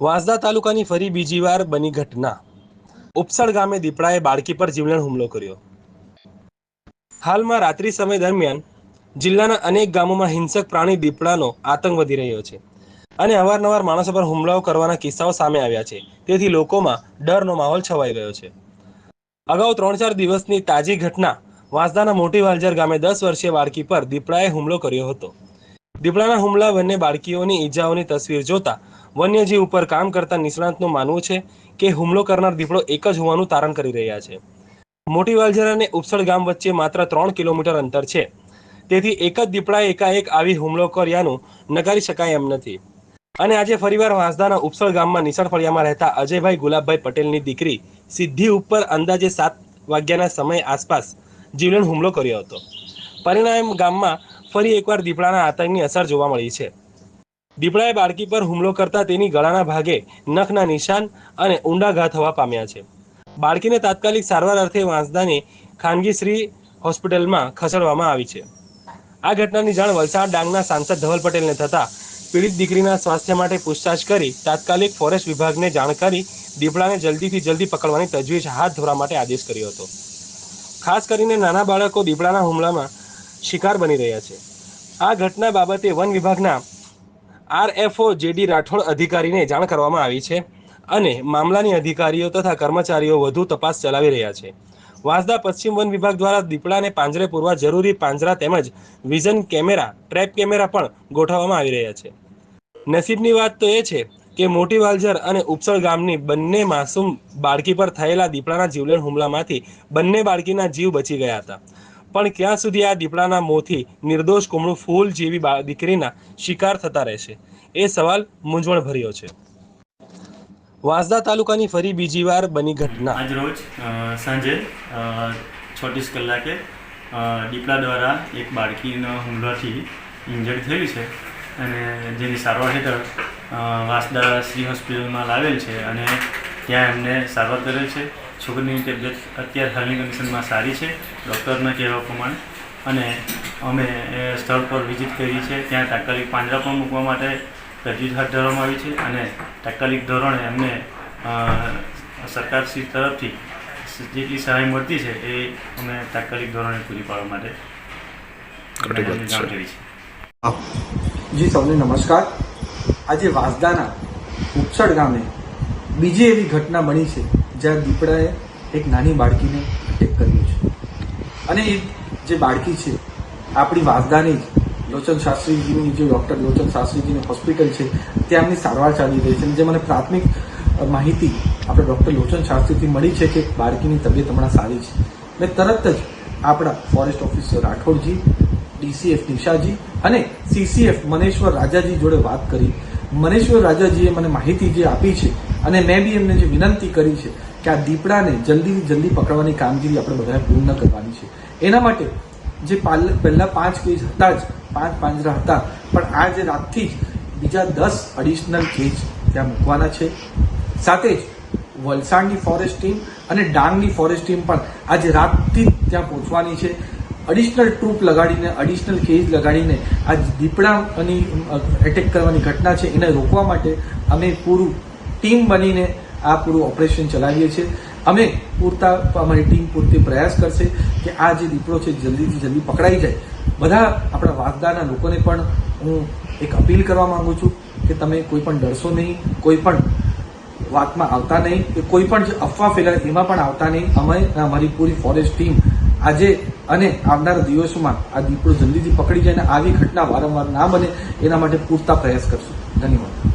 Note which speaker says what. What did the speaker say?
Speaker 1: વાંસદા તાલુકાની ફરી બીજી વાર બની ઘટના. ઉપસળ ગામે દીપડાએ બાળકી પર જીવલેણ હુમલો કર્યો. હાલમાં રાત્રિ સમય દરમિયાન જિલ્લાના અનેક ગામોમાં હિંસક પ્રાણી દીપડાનો આતંક વધી રહ્યો છે અને અવારનવાર માણસો પર હુમલાઓ કરવાના કિસ્સાઓ સામે આવ્યા છે. તેથી લોકોમાં ડરનો માહોલ છવાઈ ગયો છે. અગાઉ ત્રણ ચાર દિવસની તાજી ઘટના વાંસદાના મોટી વાલજર ગામે દસ વર્ષીય બાળકી પર દીપડાએ હુમલો કર્યો હતો. દીપડાના હુમલા બંને બાળકીઓની ઈજાઓની તસવીર જોતા વન્યજીવ ઉપર કામ કરતા નિષ્ણાંતનું માનવું છે કે હુમલો કરનાર દીપડો એક જ હોવાનું તારણ કરી રહ્યા છે. મોટી વાલઝર અને ઉપસળ ગામ વચ્ચે માત્ર ત્રણ કિલોમીટર અંતર છે. તેથી એક જ દીપડાએ એકાએક આવી હુમલો કર્યાનું નકારી શકાય એમ નથી. અને આજે ફરીવાર વાંસદાના ઉપસળ ગામમાં નિશાળ ફળિયામાં રહેતા અજયભાઈ ગુલાબભાઈ પટેલની દીકરી સિદ્ધિ ઉપર અંદાજે સાત વાગ્યાના સમય આસપાસ જીવલેણ હુમલો કર્યો હતો. પરિણામ ગામમાં ફરી એકવાર દીપડાના આતંકની અસર જોવા મળી છે. દીપડાએ બાળકી પર હુમલો કરતા તેની ગળાના ભાગે નખના નિશાન અને ઊંડા ઘા થવા પામ્યા છે. બાળકીને તાત્કાલિક સારવાર અર્થે વાંસદાની ખાનગી શ્રી હોસ્પિટલમાં ખસેડવામાં આવી છે. આ ઘટનાની જાણ વલસાડ ડાંગના સાંસદ ધવલ પટેલને થતા પીડિત દીકરીના સ્વાસ્થ્ય માટે પૂછતાછ કરી તાત્કાલિક ફોરેસ્ટ વિભાગને જાણ કરી દીપડાને જલ્દીથી જલ્દી પકડવાની તજવીજ હાથ ધરવા માટે આદેશ કર્યો હતો. ખાસ કરીને નાના બાળકો દીપડાના હુમલામાં શિકાર બની રહ્યા છે. આ ઘટના બાબતે વન વિભાગના આરએફઓ જેડી રાઠોડ અધિકારીને જાણ કરવામાં આવી છે અને મામલાની અધિકારીઓ તથા કર્મચારીઓ વધુ તપાસ ચલાવી રહ્યા છે. વાંસદા પશ્ચિમ વન વિભાગ દ્વારા દીપડાને પાંજરે પૂરવા જરૂરી પાંજરા તેમજ વિઝન કેમેરા, ટ્રેપ કેમેરા પણ ગોઠવવામાં આવી રહ્યા છે. નસીબની વાત તો એ છે કે મોટી વાલઝર અને ઉપસળ ગામની બંને માસૂમ બાળકી પર થયેલા દીપડાના જીવલેણ હુમલામાંથી બંને બાળકીના જીવ બચી ગયા હતા. પણ ક્યાં સુધી આ દીપડાના મોંથી નિર્દોષ કુમળું ફૂલ જેવી દીકરીના શિકાર થતા રહેશે? એ સવાલ મૂંઝવણ ભર્યો છે. વાંસદા તાલુકાની ફરી બીજી વાર બની ઘટના.
Speaker 2: આજ રોજ સાંજે છત્રીસ કલાકે દીપડા દ્વારા એક બાળકીનો હુમલાથી ઇન્જર્ડ થયેલી છે અને જેની સારવાર હેઠળ વાસદા શ્રી હોસ્પિટલમાં લાવેલ છે અને ત્યાં એમને સારવાર કરેલ છે. છોકરીની તબિયત અત્યારે હાલની કન્ડિશનમાં સારી છે ડૉક્ટરના કહેવા પ્રમાણે. અને અમે એ સ્થળ પર વિઝિટ કરી છે ત્યાં તાત્કાલિક પાંજરા પણ મૂકવા માટે તજવીજ હાથ ધરવામાં આવી છે અને તાત્કાલિક ધોરણે એમને સરકારશ્રી તરફથી જેટલી સહાય મળતી છે એ અમે તાત્કાલિક ધોરણે પૂરી પાડવા માટે જાણ કરી છે.
Speaker 3: જી સૌને નમસ્કાર. આજે વાંસદાના ઉપસડ ગામે બીજી એવી ઘટના બની છે જ્યાં દીપડાએ એક નાની બાળકીને અટેક કર્યું છે. અને એ જે બાળકી છે, આપણી વાંસદાની જ, લોચન શાસ્ત્રીજીની જે ડૉક્ટર લોચન શાસ્ત્રીજીની હોસ્પિટલ છે, ત્યાં એમની સારવાર ચાલી રહી છે અને જે મને પ્રાથમિક માહિતી આપણે ડૉક્ટર લોચન શાસ્ત્રીથી મળી છે કે બાળકીની તબિયત હમણાં સારી છે. મેં તરત જ આપણા ફોરેસ્ટ ઓફિસર રાઠોડજી ડીસીએફ નિશાજી અને સીસીએફ મનેશ્વર રાજાજી જોડે વાત કરી. મનેશ્વર રાજાજીએ મને માહિતી જે આપી છે અને મેં બી એમને જે વિનંતી કરી છે કે આ દીપડાને જલ્દીથી જલ્દી પકડવાની કામગીરી આપણે બધાએ પૂર્ણ કરવાની છે. એના માટે જે પહેલા પાંચ કેજ હતા જ, પાંચ પાંજરા હતા, પણ આજે રાતથી જ બીજા દસ એડિશનલ કેજ ત્યાં મૂકવાના છે. સાથે જ વલસાડની ફોરેસ્ટ ટીમ અને ડાંગની ફોરેસ્ટ ટીમ પણ આજે રાતથી ત્યાં પહોંચવાની છે. અડિશનલ ટ્રૂપ લગાડીને અડિશનલ કેજ લગાડીને આ દીપડાની એટેક કરવાની ઘટના છે. એને રોકવા માટે અમે પૂરું ટીમ બનીને આ પૂરું ઓપરેશન ચલાવીએ છીએ. અમે પૂરતા અમારી ટીમ પૂરતી પ્રયાસ કરશે કે આ જે દીપડો છે, જલ્દીથી જલ્દી પકડાઈ જાય. બધા આપણા વાસદાના લોકોને પણ હું એક અપીલ કરવા માંગુ છું કે તમે કોઈ પણ ડરશો નહીં, કોઈ પણ વાતમાં આવતા નહીં, કે કોઈ પણ જે અફવા ફેલાય એમાં પણ આવતા નહીં. અમે અમારી પૂરી ફોરેસ્ટ ટીમ આજે અને આવનારા દિવસોમાં આ દીપડો જલ્દીથી પકડી જાય અને આવી ઘટના વારંવાર ના બને, એના માટે પૂરતા પ્રયાસ કરશું. ધન્યવાદ.